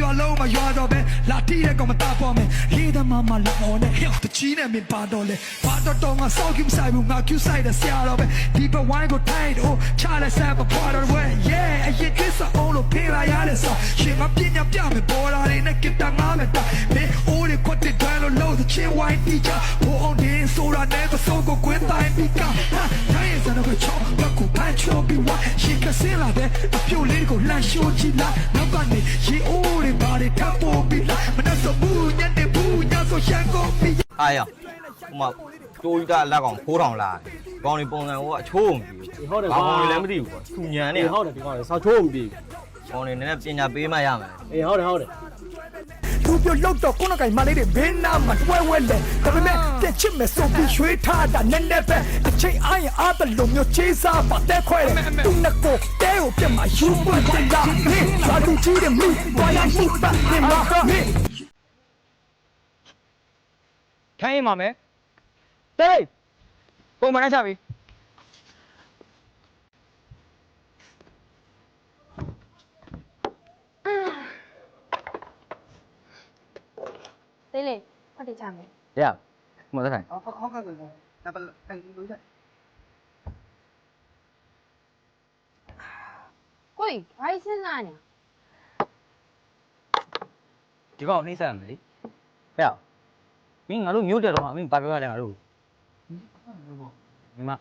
ရွာလုံးမှာရွာတော့ပဲလာတီးတဲ့ကောင်မတာပေါ်မယ်လေးသမားမလာအောင်နဲ့ဟဲ့တချီးနဲ့မင်းပါတော့လေဘာတော့တော့ငါစောက်ကိမဆိုင်ဘူးငါကျူဆိုင်တဲ့ဆရာတော့ပဲဒီဘဝိုင်းကိုထိုင်တော့ချားလက်ဆက်ပေါ်တော့ဝဲ yeah အရင်ကိစ္စအောင်လို့ဖေးလာရတဲ့ဆောရှင်မပြညာပြမယ်ပေါ်လာတဲ့နဲ့ကစ်တာငါမဲ့တာမင်းအိုးရခွတ်တဲ့တွဲလို့လို့ the chin wine teacher ဘိုးအောင်ဒီဆိုတာနဲ့တော့ဆိုကိုကွင်းတိုင်းပြီးက ရှင်ကစင်လာတဲ့အပြုတ်လေးကိုလှန်ရှိုးကြည့်လာနောက်ကနေရေအိုးတွေဘာတွေထပ်ပေါ်ပြီးလာမနှက်စဘူးညနေဘူးညဆိုရှန်ကုန်ပြီးအားရဟိုမှာကျိုးကြီးကလက်ကောင်ဖိုးထောင်လာတယ်ကောင်းနေပုံစံဟိုကအချိုးမပြီးဘူးဟုတ်တယ်ဘာကွာကောင်တွေလည်းမသိဘူးကွာသူညံနေအေးဟုတ်တယ်ဒီကောင်လေစာချိုးမပြီးကောင်းနေနည်းနည်းပညာပေးမှရမယ်အေးဟုတ်တယ်ဟုတ်တယ် သူပြလောက်တော့ကိုနကင်မလေးတွေဘင်းနာမှာတွဲဝဲလဲဒါပေမဲ့တက်ချစ်မဲ့ဆိုပြီးရွှေထားတာနည်းနည်းပဲအချိန်အားရအားတလုံးမျိုးချေးစားပါတဲ့ခွဲတယ်သူနကိုတဲကိုပြတ်မှာယူပွတ်တယ်လားဟင်းသာသူကြီးတယ်မိဘာရမှုပတ်နေမှာဟင်းခိုင်းရင်ပါမယ်တေးပုံမှန်နဲ့ချပြီ သေးလေဖတ်တချမယ် ရမသက်ဆိုင် 好好看看看，那不看留下。 ကိုကြီးဘာကြီးစဉ်းစားနေ ဒီကောင်နှိမ့်ဆက်ရမယ်လေဟဲ့မင်းငါတို့မျိုးတက်တော့မင်းဘာပြောရလဲငါတို့မမ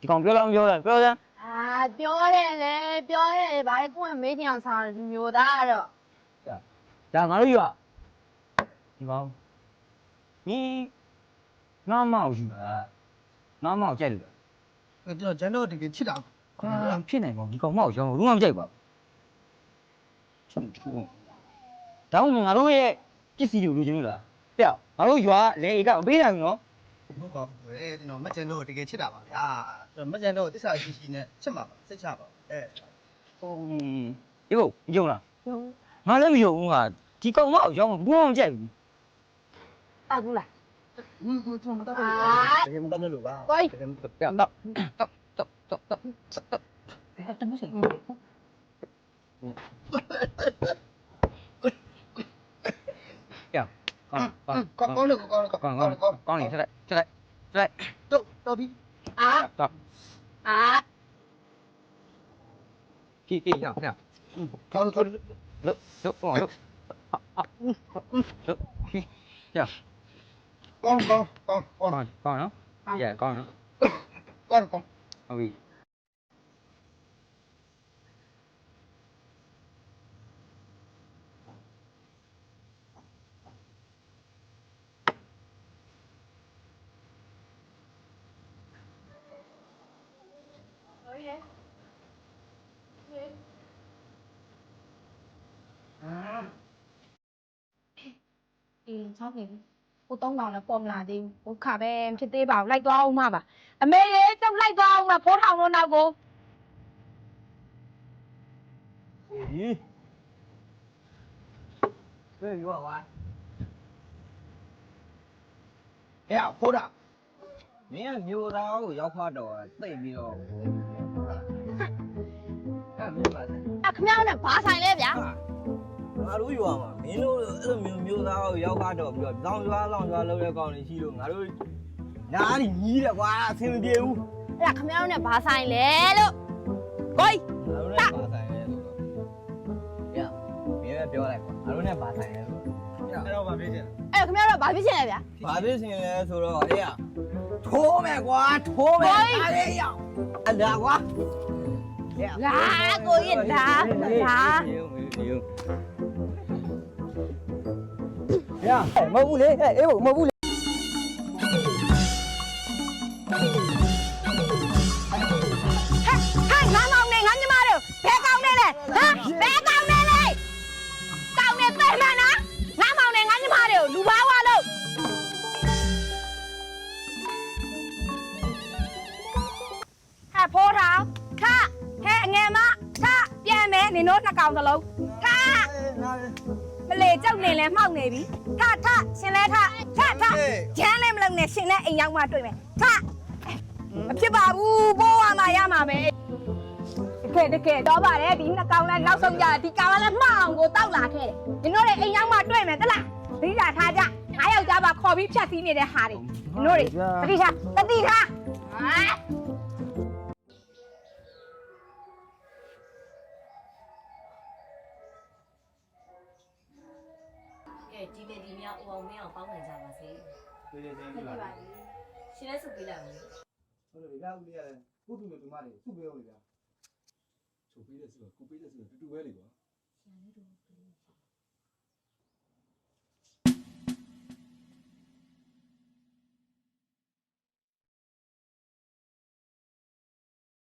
ဒီကောင်ပြောလားမပြောလားပြောစမ်း အာပြောတယ်လေပြောတယ်ဘာကြီးကိုယ်မေးချင်အောင်စားတယ်မျိုးသားတော့ ဒါငါတို့ယူอ่ะ ဒီမောင်ညီငါမောင်ယူတာငါမောင်ကြိုက်လို့ကျွန်တော်ကျွန်တော်တကယ်ချစ်တာခွာဖြစ်နိုင်ပါဘူးဒီကောင်မောင်ရောဘူးမှမကြိုက်ပါဘူးတောင်းငါတို့ရဲ့ပစ္စည်းတွေလူချင်းလို့လားပြငါတို့ရွာလေအေကအပေးတယ်နော်ဟုတ်ပါဘူးအဲကျွန်တော်မကျန်တော့တကယ်ချစ်တာပါဗျာကျွန်တော်မကျန်တော့တစ္ဆာရှိရှိနဲ့ချစ်မှာပါစစ်ချပါအဲဟိုဒီကိုယုံလားယုံငါလည်းမယုံဘူးဟာဒီကောင်မောင်ရောဘူးမှမကြိုက်ဘူး tao cũng là em tâm nó lửa vào Ôi. em tập em tập tập tập tập tập tập tập tập tập con con con con được con con con con con con này ra đây ra đây ra đây đâu đâu đi à tập à kỳ kỳ nào nào con con lúc lúc rồi lúc lúc lúc con con con con. Con con đó. Con. dạ con đó. Con con. Ok à. Ừ, sao thế? ကိုသုံးကောင်လည်းပေါ်မလာသေးဘူးဟိုခါပဲဖြစ်သေးပါဘူးလိုက်သွားအောင်မပါအမေရေကျုပ်လိုက်သွားအောင်မဖိုးထောင်လို့နောက်ကိုဟင်ဘယ်ရွာဝါအဲ့ဖိုးတာမင်းကမျိုးသားကိုရောက်ခွာတော့တိတ်ပြီးတော့အဲ့မင်းပါလေအခမောင်းနဲ့ဘာဆိုင်လဲဗျာ ငါတို့ယူရမှာမင်းတို့အဲ့လိုမျိုးမျိုးသားကိုရောက်ခွာတော့ပြီးတော့လောင်ကျွားလောင်ကျွားလုပ်တဲ့ကောင်တွေရှိလို့ငါတို့နားရီကြီးတယ်ကွာအဆင်မပြေဘူးအဲ့ဒါခမောင်းနဲ့ဘာဆိုင်လဲလို့ကိုကြီးငါတို့နဲ့ဘာဆိုင်လဲဆိုတော့ရမင်းပဲပြောလိုက်ကွာငါတို့နဲ့ဘာဆိုင်လဲဆိုတော့အဲ့တော့ဗာပြေးချင်အဲ့ဒါခမောင်းကဘာဖြစ်ချင်လဲဗျာဘာဖြစ်ရှင်လဲဆိုတော့အေးရထိုးမယ်ကွာထိုးမယ်အားရရအလာကွာလာကိုကြီးလာလာ ရမဟုတ်ဘူးလေအေးမဟုတ်ဘူးလေဟဲ့ငါမောင်နဲ့ငါညီမတို့ဘဲကောင်းနေလဲဟမ်ဘဲကောင်းနေလဲကောင်းနေသိမှန်နော်ငါမောင်နဲ့ငါညီမတို့လူဘာဝလို့ဟဲ့ဖိုးထောင်ခဟဲ့အငယ်မခပြန်မယ်နင်တို့နှစ်ကောင်သလုံးခ မလေကြောက်နေလဲမှောက်နေပြီထထရှင်လဲထထထကျန်းလဲမလုံးနဲ့ရှင်လဲအိမ်ရောက်မှတွေ့မယ်ထမဖြစ်ပါဘူးဘိုးဝါမှရမှာပဲကယ်တကယ်တော့ပါတယ်ဒီနှစ်ကောင်လည်းနောက်ဆုံးကြဒီကောင်ကလည်းမှောင်အောင်ကိုတောက်လာခဲ့တယ်နင်တို့တွေအိမ်ရောက်မှတွေ့မယ်တလားသတိထားထားကြငါယောက်ျားပါခေါ်ပြီးဖြတ်စည်းနေတဲ့ဟာတွေနင်တို့တွေသတိထားသတိထားဟာ အောင်မင်းအောင်ပေါင်းနိုင်ကြပါစေပြေးပြေးချင်းဟုတ်လာပါပြီရှင်လည်းစုပေးလိုက်အောင်ဟုတ်တယ်ဒါဦးလေးရတယ်ကုတူနဲ့ဒီမလေးစုပေးအောင်လေဗျာချုပ်ပေးတဲ့ဆိုတော့ကိုပေးတဲ့ဆိုတော့တူတူပဲလေကွာ